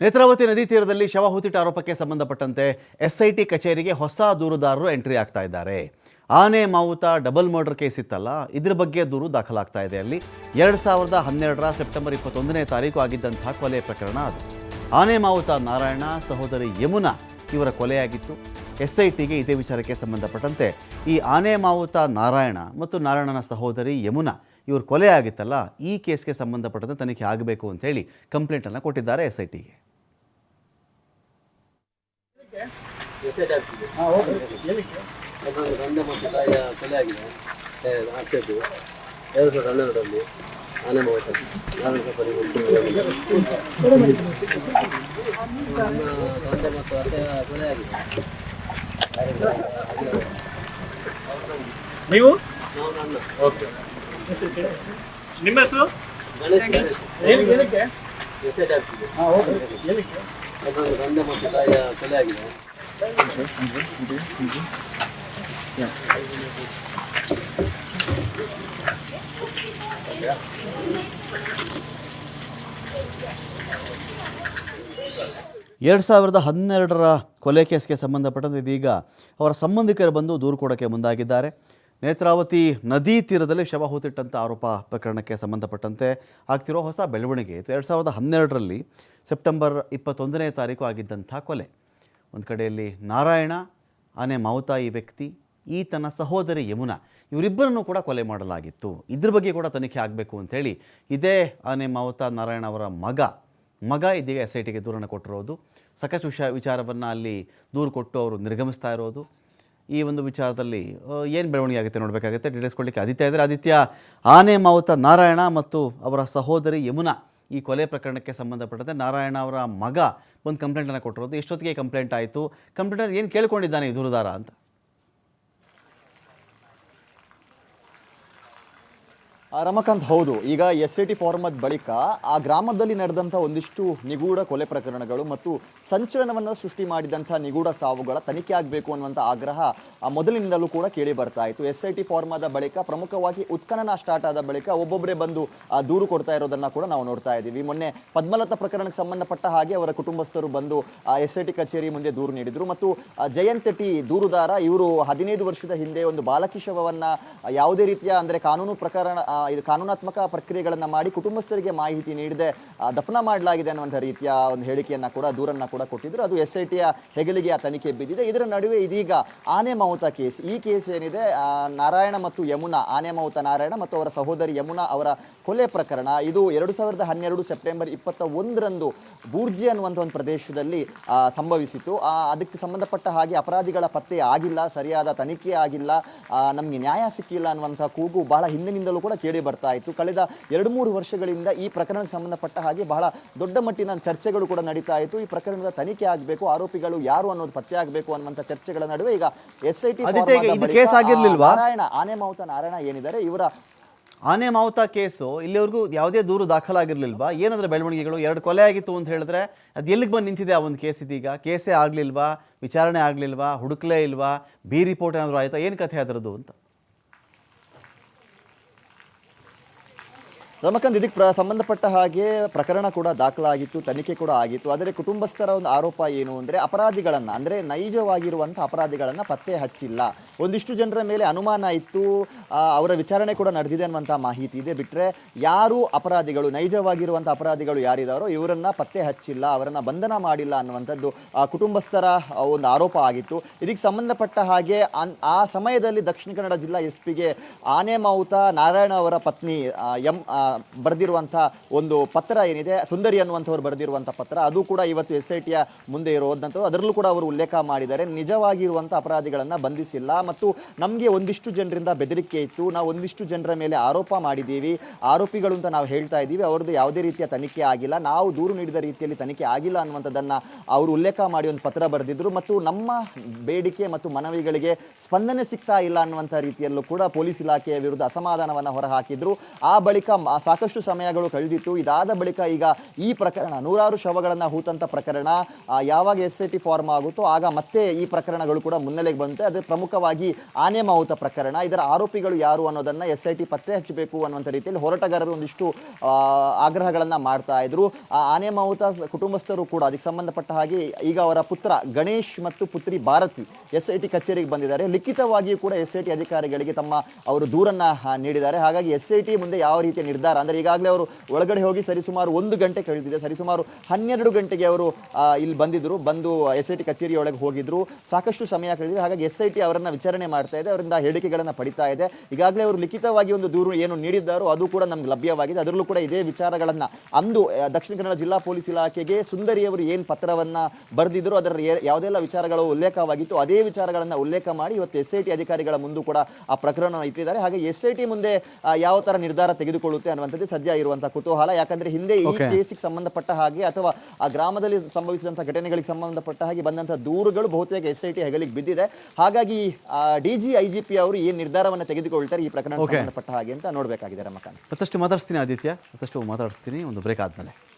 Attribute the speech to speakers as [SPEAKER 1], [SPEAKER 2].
[SPEAKER 1] ನೇತ್ರಾವತಿ ನದಿ ತೀರದಲ್ಲಿ ಶವ ಆರೋಪಕ್ಕೆ ಸಂಬಂಧಪಟ್ಟಂತೆ ಎಸ್ಐಟಿ ಕಚೇರಿಗೆ ಹೊಸ ದೂರುದಾರರು ಎಂಟ್ರಿ ಆಗ್ತಾ ಇದ್ದಾರೆ. ಆನೆ, ಮಾವುತ, ಡಬಲ್ ಮರ್ಡರ್ ಕೇಸ್ ಇತ್ತಲ್ಲ, ಇದ್ರ ಬಗ್ಗೆ ದೂರು ದಾಖಲಾಗ್ತಾ ಇದೆ. ಅಲ್ಲಿ ಎರಡು ಸಾವಿರದ ಹನ್ನೆರಡರ ಸೆಪ್ಟೆಂಬರ್ ಇಪ್ಪತ್ತೊಂದನೇ ತಾರೀಕು ಆಗಿದ್ದಂತಹ ಕೊಲೆ ಪ್ರಕರಣ ಅದು. ಆನೆ, ಮಾವುತ, ನಾರಾಯಣ ಸಹೋದರಿ ಯಮುನಾ ಇವರ ಕೊಲೆಯಾಗಿತ್ತು. ಎಸ್ ಐ ಟಿಗೆ ಇದೇ ವಿಚಾರಕ್ಕೆ ಸಂಬಂಧಪಟ್ಟಂತೆ ಈ ಆನೆ, ಮಾವುತ, ನಾರಾಯಣ ಮತ್ತು ನಾರಾಯಣನ ಸಹೋದರಿ ಯಮುನಾ ಇವರು ಕೊಲೆ ಆಗಿತ್ತಲ್ಲ ಈ ಕೇಸ್ಗೆ ಸಂಬಂಧಪಟ್ಟಂತೆ ತನಿಖೆ ಆಗಬೇಕು ಅಂತ ಹೇಳಿ ಕಂಪ್ಲೇಂಟನ್ನು ಕೊಟ್ಟಿದ್ದಾರೆ ಎಸ್ ಐ ಟಿಗೆ
[SPEAKER 2] ಮೆಸೇಜ್ ಆಗ್ತಿದೆ ಅದೊಂದು ಗಂಡ ಮತ್ತು ತಾಯಿಯ ಕೊಲೆ ಆಗಿದೆ ಆಗ್ತಿದ್ದು ಎರಡು ಸಾವಿರದ ಹನ್ನೆರಡರಲ್ಲಿ ಆನೆ ನಮ್ಮ ಗಂಡ ಮತ್ತು ಅತ್ತೆಯ ಕೊಲೆ ಆಗಿದೆ
[SPEAKER 3] ನೀವು
[SPEAKER 2] ನಾವು ನನ್ನ
[SPEAKER 3] ಓಕೆ. ನಿಮ್ಮ ಹೆಸರು
[SPEAKER 2] ಗಣೇಶ್ ಮೆಸೇಜ್ ಆಗ್ತಿದೆ
[SPEAKER 1] ಎರಡು ಸಾವಿರದ ಹನ್ನೆರಡರ ಕೊಲೆ ಕೇಸ್ಗೆ ಸಂಬಂಧಪಟ್ಟಂತೆ ಇದೀಗ ಅವರ ಸಂಬಂಧಿಕರು ಬಂದು ದೂರು ಕೊಡೋಕ್ಕೆ ಮುಂದಾಗಿದ್ದಾರೆ. ನೇತ್ರಾವತಿ ನದಿ ತೀರದಲ್ಲಿ ಶವ ಹೂತಿಟ್ಟಂಥ ಆರೋಪ ಪ್ರಕರಣಕ್ಕೆ ಸಂಬಂಧಪಟ್ಟಂತೆ ಆಗ್ತಿರೋ ಹೊಸ ಬೆಳವಣಿಗೆ ಇತ್ತು ಎರಡು ಸಾವಿರದ ಹನ್ನೆರಡರಲ್ಲಿ ಸೆಪ್ಟೆಂಬರ್ ಇಪ್ಪತ್ತೊಂದನೇ ತಾರೀಕು ಆಗಿದ್ದಂಥ ಕೊಲೆ. ಒಂದು ಕಡೆಯಲ್ಲಿ ನಾರಾಯಣ, ಆನೆ ಮಾವುತ ಈ ವ್ಯಕ್ತಿ, ಈತನ ಸಹೋದರಿ ಯಮುನಾ, ಇವರಿಬ್ಬರನ್ನು ಕೂಡ ಕೊಲೆ ಮಾಡಲಾಗಿತ್ತು. ಇದ್ರ ಬಗ್ಗೆ ಕೂಡ ತನಿಖೆ ಆಗಬೇಕು ಅಂಥೇಳಿ ಇದೇ ಆನೆ ಮಾವುತ ನಾರಾಯಣ ಅವರ ಮಗ ಮಗ ಇದೀಗ ಎಸ್ ಐ ಟಿಗೆ ದೂರನ್ನು ಕೊಟ್ಟಿರೋದು. ಸಾಕಷ್ಟು ವಿಷ ವಿಚಾರವನ್ನು ಅಲ್ಲಿ ದೂರು ಕೊಟ್ಟು ಅವರು ನಿರ್ಗಮಿಸ್ತಾ ಇರೋದು. ಈ ಒಂದು ವಿಚಾರದಲ್ಲಿ ಏನು ಬೆಳವಣಿಗೆ ಆಗುತ್ತೆ ನೋಡಬೇಕಾಗುತ್ತೆ? ಡೀಟೇಲ್ಸ್ ಕೊಡಲಿಕ್ಕೆ ಆದಿತ್ಯ ಇದ್ದರೆ. ಆದಿತ್ಯ, ಆನೆ, ಮಾವುತ, ನಾರಾಯಣ ಮತ್ತು ಅವರ ಸಹೋದರಿ ಯಮುನಾ ಈ ಕೊಲೆ ಪ್ರಕರಣಕ್ಕೆ ಸಂಬಂಧಪಟ್ಟಂತೆ ನಾರಾಯಣ ಅವರ ಮಗ ಒಂದು ಕಂಪ್ಲೇಂಟನ್ನು ಕೊಟ್ಟಿರೋದು. ಎಷ್ಟೊತ್ತಿಗೆ ಕಂಪ್ಲೇಂಟ್ ಆಯಿತು? ಕಂಪ್ಲೇಂಟರ್ ಏನು ಕೇಳ್ಕೊಂಡಿದ್ದಾನೆ ಈ ದೂರುದಾರ ಅಂತ?
[SPEAKER 4] ರಮಕಾಂತ್, ಹೌದು. ಈಗ ಎಸ್ ಐ ಟಿ ಫಾರ್ಮದ ಬಳಿಕ ಆ ಗ್ರಾಮದಲ್ಲಿ ನಡೆದಂಥ ಒಂದಿಷ್ಟು ನಿಗೂಢ ಕೊಲೆ ಪ್ರಕರಣಗಳು ಮತ್ತು ಸಂಚಲನವನ್ನು ಸೃಷ್ಟಿ ಮಾಡಿದಂಥ ನಿಗೂಢ ಸಾವುಗಳ ತನಿಖೆ ಆಗಬೇಕು ಅನ್ನುವಂಥ ಆಗ್ರಹ ಮೊದಲಿನಿಂದಲೂ ಕೂಡ ಕೇಳಿ ಬರ್ತಾ ಇತ್ತು. ಎಸ್ ಐ ಟಿ ಫಾರ್ಮದ ಬಳಿಕ ಪ್ರಮುಖವಾಗಿ ಉತ್ಖನನ ಸ್ಟಾರ್ಟ್ ಆದ ಬಳಿಕ ಒಬ್ಬೊಬ್ಬರೇ ಬಂದು ದೂರು ಕೊಡ್ತಾ ಇರೋದನ್ನು ಕೂಡ ನಾವು ನೋಡ್ತಾ ಇದ್ದೀವಿ. ಮೊನ್ನೆ ಪದ್ಮಲತಾ ಪ್ರಕರಣಕ್ಕೆ ಸಂಬಂಧಪಟ್ಟ ಹಾಗೆ ಅವರ ಕುಟುಂಬಸ್ಥರು ಬಂದು ಎಸ್ ಐ ಟಿ ಕಚೇರಿ ಮುಂದೆ ದೂರು ನೀಡಿದರು. ಮತ್ತು ಜಯಂತ್ ಟಿ ದೂರುದಾರ, ಇವರು ಹದಿನೈದು ವರ್ಷದ ಹಿಂದೆ ಒಂದು ಬಾಲಕಿ ಶವವನ್ನು ಯಾವುದೇ ರೀತಿಯ, ಅಂದರೆ ಕಾನೂನು ಪ್ರಕರಣ ಇದು ಕಾನೂನಾತ್ಮಕ ಪ್ರಕ್ರಿಯೆಗಳನ್ನು ಮಾಡಿ ಕುಟುಂಬಸ್ಥರಿಗೆ ಮಾಹಿತಿ ನೀಡದೆ ದಫನ ಮಾಡಲಾಗಿದೆ ಅನ್ನುವಂಥ ರೀತಿಯ ಒಂದು ಹೇಳಿಕೆಯನ್ನು ಕೂಡ, ದೂರನ್ನ ಕೂಡ ಕೊಟ್ಟಿದ್ರು. ಅದು ಎಸ್ ಐ ಟಿಯ ಹೆಗಲಿಗೆ ಆ ತನಿಖೆ ಬಿದ್ದಿದೆ. ಇದರ ನಡುವೆ ಇದೀಗ ಆನೆ ಮಾವುತ ಕೇಸ್. ಈ ಕೇಸ್ ಏನಿದೆ ನಾರಾಯಣ ಮತ್ತು ಯಮುನಾ ಆನೆ ಮಾವುತ ನಾರಾಯಣ ಮತ್ತು ಅವರ ಸಹೋದರಿ ಯಮುನಾ ಅವರ ಕೊಲೆ ಪ್ರಕರಣ. ಇದು ಎರಡು ಸಾವಿರದ ಹನ್ನೆರಡು ಸೆಪ್ಟೆಂಬರ್ ಇಪ್ಪತ್ತ ಒಂದರಂದು ಬೂರ್ಜಿ ಅನ್ನುವಂಥ ಒಂದು ಪ್ರದೇಶದಲ್ಲಿ ಸಂಭವಿಸಿತು ಅದಕ್ಕೆ ಸಂಬಂಧಪಟ್ಟ ಹಾಗೆ ಅಪರಾಧಿಗಳ ಪತ್ತೆ ಆಗಿಲ್ಲ, ಸರಿಯಾದ ತನಿಖೆ ಆಗಿಲ್ಲ. ನಮಗೆ ನ್ಯಾಯ ಸಿಕ್ಕಿಲ್ಲ ಅನ್ನುವಂಥ ಕೂಗು ಬಹಳ ಹಿಂದಿನಿಂದಲೂ ಕೂಡ ಕೇಳಿ ಬರ್ತಾ ಇತ್ತು. ಕಳೆದ ಎರಡು ಮೂರು ವರ್ಷಗಳಿಂದ ಈ ಪ್ರಕರಣಕ್ಕೆ ಸಂಬಂಧಪಟ್ಟ ಹಾಗೆ ಬಹಳ ದೊಡ್ಡ ಮಟ್ಟಿನ ಚರ್ಚೆಗಳು ಕೂಡ ನಡೀತಾ ಇತ್ತು. ಈ ಪ್ರಕರಣದ ತನಿಖೆ ಆಗಬೇಕು ಆರೋಪಿಗಳು ಯಾರು ಅನ್ನೋದು ಪತ್ತೆ ಆಗಬೇಕು ಅನ್ನುವಂಥ ಚರ್ಚೆಗಳ ನಡುವೆ ಈಗ ಎಸ್ ಐ ಟಿ
[SPEAKER 1] ಇದು ಕೇಸ್ ಆಗಿರ್ಲಿಲ್ವಾ?
[SPEAKER 4] ನಾರಾಯಣ ಆನೆ ಮಾವುತ ನಾರಾಯಣ ಏನಿದ್ದಾರೆ? ಇವರ
[SPEAKER 1] ಆನೆ ಮಾವುತ ಕೇಸು ಇಲ್ಲಿವರೆಗೂ ಯಾವುದೇ ದೂರು ದಾಖಲಾಗಿರ್ಲಿಲ್ವಾ? ಏನಂದ್ರೆ ಬೆಳವಣಿಗೆಗಳು? ಎರಡು ಕೊಲೆ ಆಗಿತ್ತು ಅಂತ ಹೇಳಿದ್ರೆ ಅದು ಎಲ್ಲಿಗೆ ಬಂದು ನಿಂತಿದೆ ಆ ಒಂದು ಕೇಸ್ ಇದೀಗ? ಕೇಸೇ ಆಗಲಿಲ್ವಾ? ವಿಚಾರಣೆ ಆಗಲಿಲ್ವಾ? ಹುಡುಕ್ಲೇ ಇಲ್ವಾ? ಬಿ ರಿಪೋರ್ಟ್ ಏನಾದರೂ ಆಯಿತಾ? ಏನು ಕಥೆ ಅದರದ್ದು ಅಂತ?
[SPEAKER 4] ರಮಕಾಂತ್ ಇದಕ್ಕೆ ಪ್ರ ಸಂಬಂಧಪಟ್ಟ ಹಾಗೆ ಪ್ರಕರಣ ಕೂಡ ದಾಖಲಾಗಿತ್ತು, ತನಿಖೆ ಕೂಡ ಆಗಿತ್ತು. ಆದರೆ ಕುಟುಂಬಸ್ಥರ ಒಂದು ಆರೋಪ ಏನು ಅಂದರೆ ಅಪರಾಧಿಗಳನ್ನು, ಅಂದರೆ ನೈಜವಾಗಿರುವಂಥ ಅಪರಾಧಿಗಳನ್ನು ಪತ್ತೆ ಹಚ್ಚಿಲ್ಲ. ಒಂದಿಷ್ಟು ಜನರ ಮೇಲೆ ಅನುಮಾನ ಇತ್ತು. ಅವರ ವಿಚಾರಣೆ ಕೂಡ ನಡೆದಿದೆ ಅನ್ನುವಂಥ ಮಾಹಿತಿ ಇದೆ. ಬಿಟ್ಟರೆ ಯಾರು ಅಪರಾಧಿಗಳು, ನೈಜವಾಗಿರುವಂಥ ಅಪರಾಧಿಗಳು ಯಾರಿದ್ದಾರೋ ಇವರನ್ನು ಪತ್ತೆ ಹಚ್ಚಿಲ್ಲ, ಅವರನ್ನು ಬಂಧನ ಮಾಡಿಲ್ಲ ಅನ್ನುವಂಥದ್ದು ಕುಟುಂಬಸ್ಥರ ಒಂದು ಆರೋಪ ಆಗಿತ್ತು. ಇದಕ್ಕೆ ಸಂಬಂಧಪಟ್ಟ ಹಾಗೆ ಆ ಸಮಯದಲ್ಲಿ ದಕ್ಷಿಣ ಕನ್ನಡ ಜಿಲ್ಲಾ ಎಸ್ ಪಿಗೆ ಆನೆ ಮಾವುತ ನಾರಾಯಣ ಅವರ ಪತ್ನಿ ಎಂ ಬರೆದಿರುವಂಥ ಒಂದು ಪತ್ರ ಏನಿದೆ, ಸುಂದರಿ ಅನ್ನುವಂಥವ್ರು ಬರೆದಿರುವಂಥ ಪತ್ರ, ಅದು ಕೂಡ ಇವತ್ತು ಎಸ್ ಐ ಟಿಯ ಮುಂದೆ ಇರೋದಂಥದ್ದು. ಅದರಲ್ಲೂ ಕೂಡ ಅವರು ಉಲ್ಲೇಖ ಮಾಡಿದ್ದಾರೆ. ನಿಜವಾಗಿರುವಂಥ ಅಪರಾಧಿಗಳನ್ನು ಬಂಧಿಸಿಲ್ಲ ಮತ್ತು ನಮಗೆ ಒಂದಿಷ್ಟು ಜನರಿಂದ ಬೆದರಿಕೆ ಇತ್ತು. ನಾವು ಒಂದಿಷ್ಟು ಜನರ ಮೇಲೆ ಆರೋಪ ಮಾಡಿದ್ದೀವಿ. ಆರೋಪಿಗಳು ಅಂತ ನಾವು ಹೇಳ್ತಾ ಇದ್ದೀವಿ. ಅವ್ರದ್ದು ಯಾವುದೇ ರೀತಿಯ ತನಿಖೆ ಆಗಿಲ್ಲ. ನಾವು ದೂರು ನೀಡಿದ ರೀತಿಯಲ್ಲಿ ತನಿಖೆ ಆಗಿಲ್ಲ ಅನ್ನುವಂಥದ್ದನ್ನು ಅವರು ಉಲ್ಲೇಖ ಮಾಡಿ ಒಂದು ಪತ್ರ ಬರೆದಿದ್ರು. ಮತ್ತು ನಮ್ಮ ಬೇಡಿಕೆ ಮತ್ತು ಮನವಿಗಳಿಗೆ ಸ್ಪಂದನೆ ಸಿಗ್ತಾ ಇಲ್ಲ ಅನ್ನುವಂಥ ರೀತಿಯಲ್ಲೂ ಕೂಡ ಪೊಲೀಸ್ ಇಲಾಖೆಯ ವಿರುದ್ಧ ಅಸಮಾಧಾನವನ್ನು ಹೊರಹಾಕಿದ್ರು. ಆ ಬಳಿಕ ಸಾಕಷ್ಟು ಸಮಯಗಳು ಕಳೆದಿತ್ತು. ಇದಾದ ಬಳಿಕ ಈಗ ಈ ಪ್ರಕರಣ, ನೂರಾರು ಶವಗಳನ್ನು ಹೂತಂತ ಪ್ರಕರಣ ಯಾವಾಗ ಎಸ್ ಐ ಟಿ ಫಾರ್ಮ್ ಆಗುತ್ತೋ ಆಗ ಮತ್ತೆ ಈ ಪ್ರಕರಣಗಳು ಕೂಡ ಮುನ್ನೆಲೆಗೆ ಬಂತೆ ಅದೇ ಪ್ರಮುಖವಾಗಿ ಆನೆ ಮಾವುತ ಪ್ರಕರಣ. ಇದರ ಆರೋಪಿಗಳು ಯಾರು ಅನ್ನೋದನ್ನ ಎಸ್ ಐ ಟಿ ಪತ್ತೆ ಹಚ್ಚಬೇಕು ಅನ್ನುವಂಥ ರೀತಿಯಲ್ಲಿ ಹೋರಾಟಗಾರರು ಒಂದಿಷ್ಟು ಆಗ್ರಹಗಳನ್ನು ಮಾಡ್ತಾ ಇದ್ರು. ಆ ಆನೆ ಮಾವುತ ಕುಟುಂಬಸ್ಥರು ಕೂಡ, ಅದಕ್ಕೆ ಸಂಬಂಧಪಟ್ಟ ಹಾಗೆ ಈಗ ಅವರ ಪುತ್ರ ಗಣೇಶ್ ಮತ್ತು ಪುತ್ರಿ ಭಾರತಿ ಎಸ್ ಐ ಟಿ ಕಚೇರಿಗೆ ಬಂದಿದ್ದಾರೆ. ಲಿಖಿತವಾಗಿಯೂ ಕೂಡ ಎಸ್ ಐ ಟಿ ಅಧಿಕಾರಿಗಳಿಗೆ ತಮ್ಮ ಅವರು ದೂರನ್ನ ನೀಡಿದ್ದಾರೆ. ಹಾಗಾಗಿ ಎಸ್ ಐ ಟಿ ಮುಂದೆ ಯಾವ ರೀತಿಯ ನಿರ್ಧಾರ ಅಂದ್ರೆ ಈಗಾಗಲೇ ಅವರು ಒಳಗಡೆ ಹೋಗಿ ಸರಿಸುಮಾರು ಒಂದು ಗಂಟೆ ಕಳೆದಿದೆ. ಸರಿಸುಮಾರು ಹನ್ನೆರಡು ಗಂಟೆಗೆ ಅವರು ಇಲ್ಲಿ ಬಂದಿದ್ರು. ಬಂದು ಎಸ್ ಐ ಟಿ ಕಚೇರಿ ಒಳಗೆ ಹೋಗಿದ್ರು. ಸಾಕಷ್ಟು ಸಮಯ ಕಳೆದಿದೆ. ಹಾಗಾಗಿ ಎಸ್ ಐ ಟಿ ಅವರನ್ನ ವಿಚಾರಣೆ ಮಾಡ್ತಾ ಇದೆ. ಅವರಿಂದ ಹೇಳಿಕೆಗಳನ್ನ ಪಡಿತಾ ಇದೆ. ಈಗಾಗಲೇ ಅವರು ಲಿಖಿತವಾಗಿ ಒಂದು ದೂರು ಏನು ನೀಡಿದ್ದಾರೋ ಅದು ಕೂಡ ನಮ್ಗೆ ಲಭ್ಯವಾಗಿದೆ. ಅದರಲ್ಲೂ ಕೂಡ ಇದೇ ವಿಚಾರಗಳನ್ನ ಅಂದು ದಕ್ಷಿಣ ಕನ್ನಡ ಜಿಲ್ಲಾ ಪೊಲೀಸ್ ಇಲಾಖೆಗೆ ಸುಂದರಿ ಅವರು ಏನು ಪತ್ರವನ್ನ ಬರೆದಿದ್ರು, ಅದರ ಯಾವುದೆಲ್ಲ ವಿಚಾರಗಳು ಉಲ್ಲೇಖವಾಗಿತ್ತು, ಅದೇ ವಿಚಾರಗಳನ್ನ ಉಲ್ಲೇಖ ಮಾಡಿ ಇವತ್ತು ಎಸ್ ಐ ಟಿ ಅಧಿಕಾರಿಗಳ ಮುಂದೂ ಕೂಡ ಆ ಪ್ರಕರಣ ಇಟ್ಟಿದ್ದಾರೆ. ಹಾಗೆ ಎಸ್ ಐ ಟಿ ಮುಂದೆ ಯಾವ ತರ ನಿರ್ಧಾರ ತೆಗೆದುಕೊಳ್ಳುತ್ತೆ ಅನ್ನುವಂಥದ್ದು ಸದ್ಯ ಇರುವಂತಹ ಕುತೂಹಲ. ಯಾಕಂದ್ರೆ ಹಿಂದೆ ಈ. ಕೇಸಿಗೆ ಸಂಬಂಧಪಟ್ಟ ಹಾಗೆ ಅಥವಾ ಆ ಗ್ರಾಮದಲ್ಲಿ ಸಂಭವಿಸಿದಂತಹ ಘಟನೆಗಳಿಗೆ ಸಂಬಂಧಪಟ್ಟ ಹಾಗೆ ಬಂದಂತಹ ದೂರುಗಳು ಬಹುತೇಕ ಎಸ್ ಐ ಟಿ ಹೆಗಲಿಗೆ ಬಿದ್ದಿದೆ. ಹಾಗಾಗಿ ಡಿಜಿ ಐಜಿಪಿ ಅವರು ಈ ನಿರ್ಧಾರವನ್ನು ತೆಗೆದುಕೊಳ್ತಾರೆ ಈ ಪ್ರಕರಣ. ಸಂಬಂಧಪಟ್ಟ ಹಾಗೆ ಅಂತ ನೋಡಬೇಕಾಗಿದೆ ರಮಕಾಂತ್.
[SPEAKER 1] ಮತ್ತಷ್ಟು ಮಾತಾಡ್ತೀನಿ ಆದಿತ್ಯ. ಮತ್ತಷ್ಟು ಮಾತಾಡಿಸ್ತೀನಿ. ಒಂದು ಬ್ರೇಕ್ ಆದಮೇಲೆ.